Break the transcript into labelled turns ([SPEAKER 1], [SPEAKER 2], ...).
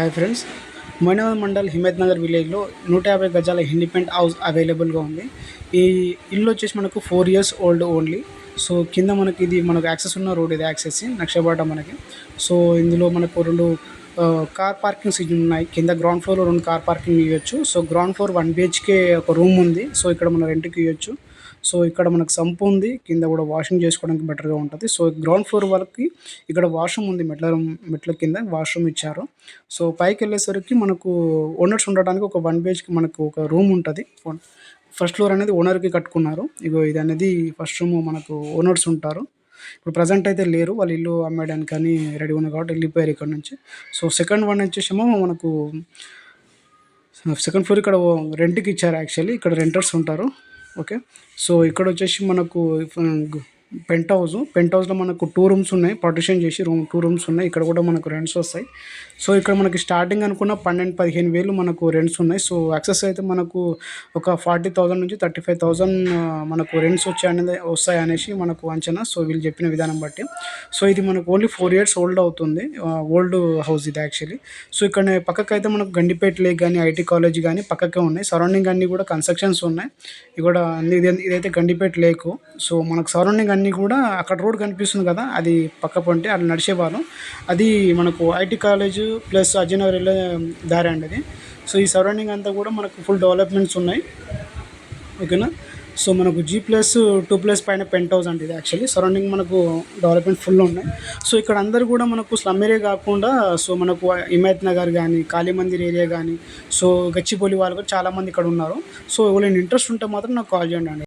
[SPEAKER 1] Hi friends మైనవ మండల్ హిమేత్ నగర్ విలేజ్లో నూట యాభై గజాల ఇండిపెండెంట్ హౌస్ అవైలబుల్గా ఉంది. ఈ ఇల్లు వచ్చేసి మనకు four years old only so కింద మనకి ఇది మనకు యాక్సెస్ ఉన్న రోడ్ ఇది యాక్సెస్ నక్షబాట మనకి. సో ఇందులో మనకు రెండు కార్ పార్కింగ్స్ ఇవి ఉన్నాయి. కింద గ్రౌండ్ ఫ్లోర్లో రెండు కార్ పార్కింగ్ ఇవ్వచ్చు. So ground floor one BHK ఒక రూమ్ ఉంది. సో ఇక్కడ మనం రెంట్కి ఇవ్వచ్చు. సో ఇక్కడ మనకు సంపు ఉంది. కింద కూడా వాషింగ్ చేసుకోవడానికి బెటర్గా ఉంటుంది. సో గ్రౌండ్ ఫ్లోర్ వరకు ఇక్కడ వాష్రూమ్ ఉంది. మెట్ల మెట్ల కింద వాష్రూమ్ ఇచ్చారు. సో పైకి వెళ్ళేసరికి మనకు ఓనర్స్ ఉండడానికి ఒక వన్ బిహెచ్కి మనకు ఒక రూమ్ ఉంటుంది. ఫస్ట్ ఫ్లోర్ అనేది ఓనర్కి కట్టుకున్నారు. ఇగో ఇది అనేది ఫస్ట్ రూమ్ మనకు ఓనర్స్ ఉంటారు. ఇప్పుడు ప్రజెంట్ అయితే లేరు. వాళ్ళు ఇల్లు అమ్మేయడానికి కానీ రెడీ ఉన్నారు కాబట్టి వెళ్ళిపోయారు ఇక్కడ నుంచి. సో సెకండ్ వన్ వచ్చేసేమో మనకు సెకండ్ ఫ్లోర్ ఇక్కడ రెంట్కి ఇచ్చారు యాక్చువల్లీ ఇక్కడ రెంటర్స్ ఉంటారు. ఓకే సో ఇక్కడ వచ్చేసి మనకు పెంట్ హౌస్ పెంట్ హౌస్లో మనకు టూ రూమ్స్ ఉన్నాయి. పార్టిషన్ చేసి రూమ్ టూ రూమ్స్ ఉన్నాయి. ఇక్కడ కూడా మనకు రెంట్స్ వస్తాయి. సో ఇక్కడ మనకి స్టార్టింగ్ అనుకున్న పన్నెండు పదిహేను వేలు మనకు రెంట్స్ ఉన్నాయి. సో యాక్సెస్ అయితే మనకు ఒక ఫార్టీ థౌసండ్ నుంచి థర్టీ ఫైవ్ థౌసండ్ మనకు రెంట్స్ వచ్చాయనేది వస్తాయి అనేసి మనకు అంచనా. సో వీళ్ళు చెప్పిన విధానం బట్టి. సో ఇది మనకు ఓన్లీ ఫోర్ ఇయర్స్ ఓల్డ్ అవుతుంది. ఓల్డ్ హౌస్ ఇది యాక్చువల్లీ సో ఇక్కడ పక్కకి అయితే మనకు గండిపేట లేక్ కానీ ఐటీ కాలేజ్ కానీ పక్కకే ఉన్నాయి. సరౌండింగ్ అన్నీ కూడా కన్స్ట్రక్షన్స్ ఉన్నాయి. ఇది కూడా ఇది ఇదైతే గండిపేట లేకు సో మనకు సరౌండింగ్ అన్నీ కూడా అక్కడ రోడ్ కనిపిస్తుంది కదా అది పక్క పొంటే అది నడిచేవాళ్ళం అది మనకు ఐటీ కాలేజ్ ప్లస్ అజయనగర్ వెళ్ళే దారి అండి అది. సో ఈ సరౌండింగ్ అంతా కూడా మనకు ఫుల్ డెవలప్మెంట్స్ ఉన్నాయి. ఓకేనా? సో మనకు జీ ప్లస్ టూ ప్లస్ పైన పెంట్ హౌస్ అంటే ఇది యాక్చువల్లీ. సరౌండింగ్ మనకు డెవలప్మెంట్ ఫుల్ ఉన్నాయి. సో ఇక్కడ అందరు కూడా మనకు స్లమ్ ఏరియా కాకుండా సో మనకు హిమాయత్ నగర్ కానీ కాళీ మందిర్ ఏరియా కానీ సో గచ్చిపోలి వాళ్ళు కూడా చాలామంది ఇక్కడ ఉన్నారు. సో ఎవరైనా ఇంట్రెస్ట్ ఉంటే మాత్రం నాకు కాల్ చేయండి అండి.